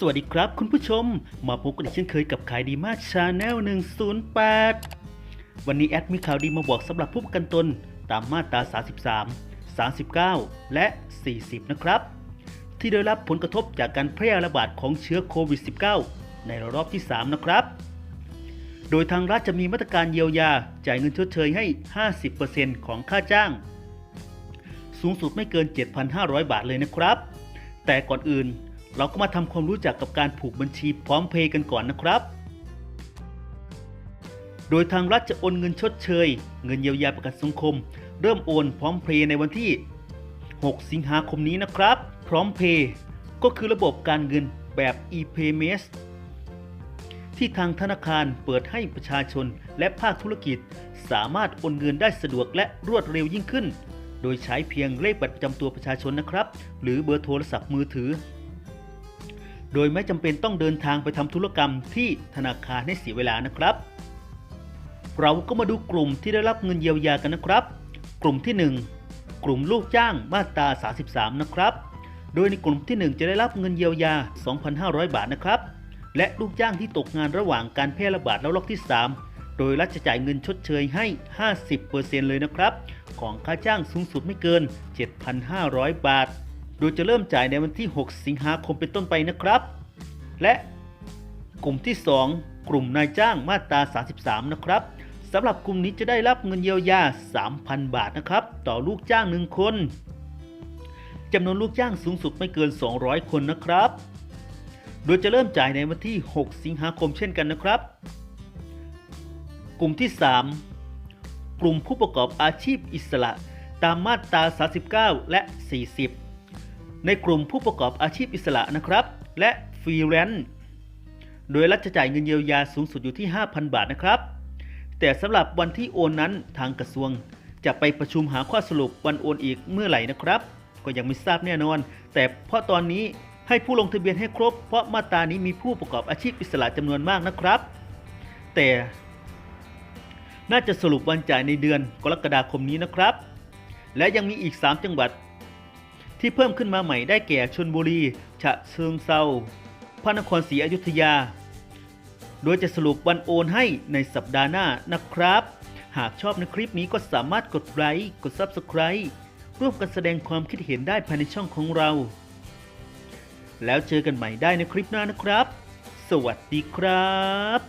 สวัสดีครับคุณผู้ชม มาพบกันอีกเช่นเคยกับขายดีมากชาแนล108 วันนี้แอดมีข่าวดีมาบอกสำหรับผู้ประกันตนตามมาตรา 33 39 และ 40 นะครับ ที่ได้รับผลกระทบจากการแพร่ระบาดของเชื้อโควิด -19 ในรอกที่ 3 นะครับ โดยทางรัฐจะมีมาตรการเยียวยา จ่ายเงินชดเชยให้ 50%ของค่าจ้าง สูงสุดไม่เกิน 7,500 บาทเลยนะครับ แต่ก่อนอื่น เราก็มาทำความรู้จักกับการผูกบัญชีพร้อมเพย์กันก่อนนะครับ โดยทางรัฐจะโอนเงินชดเชย เงินเยียวยาประกันสังคม เริ่มโอนพร้อมเพย์ในวันที่ 6 สิงหาคมนี้นะครับ พร้อมเพย์ก็คือระบบการเงินแบบ e-payment ที่ทางธนาคารเปิดให้ประชาชนและภาคธุรกิจ สามารถโอนเงินได้สะดวกและรวดเร็วยิ่งขึ้น โดยใช้เพียงเลขบัตรประจำตัวประชาชนนะครับ หรือเบอร์โทรศัพท์มือถือ โดยไม่จำเป็นต้องเดินทางไปทำธุรกรรมที่ธนาคารให้เสียเวลานะครับ เราก็มาดูกลุ่มที่ได้รับเงินเยียวยากันนะครับ กลุ่มที่ 1 กลุ่มลูกจ้างมาตรา33 นะครับ โดยในกลุ่มที่ 1 จะได้รับเงินเยียวยา 2,500 บาทนะครับ และลูกจ้างที่ตกงานระหว่างการแพร่ระบาดระลอกที่ 3 โดยรัฐจะจ่ายเงินชดเชยให้ 50%เลยนะครับ ของค่าจ้างสูงสุดไม่เกิน 7,500 บาท โดยจะเริ่มจ่ายในวันที่ 6 สิงหาคมเป็นต้นไปนะครับ และกลุ่มที่ 2 กลุ่มนายจ้างมาตรา 33 นะครับสำหรับกลุ่มนี้จะได้รับเงินเยียวยา 3,000 บาทนะครับ ต่อลูกจ้าง 1 คนจำนวนลูกจ้างสูงสุดไม่เกิน 200 คนนะครับ โดยจะเริ่มจ่ายในวันที่ 6 สิงหาคมเช่นกันนะครับ กลุ่มที่ 3 กลุ่มผู้ประกอบอาชีพอิสระ ตามมาตรา 39 และ 40 ในกลุ่มผู้ประกอบอาชีพอิสระนะครับ และฟรีแลนซ์โดยรัฐจะจ่ายเงินเยียวยาสูงสุดอยู่ที่ 5,000 บาทนะครับ แต่สำหรับวันที่โอนนั้นทางกระทรวง จะไปประชุมหาข้อสรุปวันโอนอีกเมื่อไหร่นะครับ ก็ยังไม่ทราบแน่นอน แต่เพราะตอนนี้ให้ผู้ลงทะเบียนให้ครบ เพราะมาตรานี้มีผู้ประกอบอาชีพอิสระจำนวนมากนะครับ แต่น่าจะสรุปวันจ่ายในเดือนกรกฎาคมนี้นะครับ และยังมีอีก 3 จังหวัด ที่เพิ่มขึ้นมาใหม่ได้แก่ชนบุรี ฉะเชิงเซาพระนครศรีอยุธยา โดยจะสรุปวันโอนให้ในสัปดาห์หน้านะครับ หากชอบในคลิปนี้ก็สามารถกดไลค์กด Subscribe ร่วมกันแสดงความคิดเห็นได้ภายในช่องของเรา แล้วเจอกันใหม่ได้ในคลิปหน้านะครับ สวัสดีครับ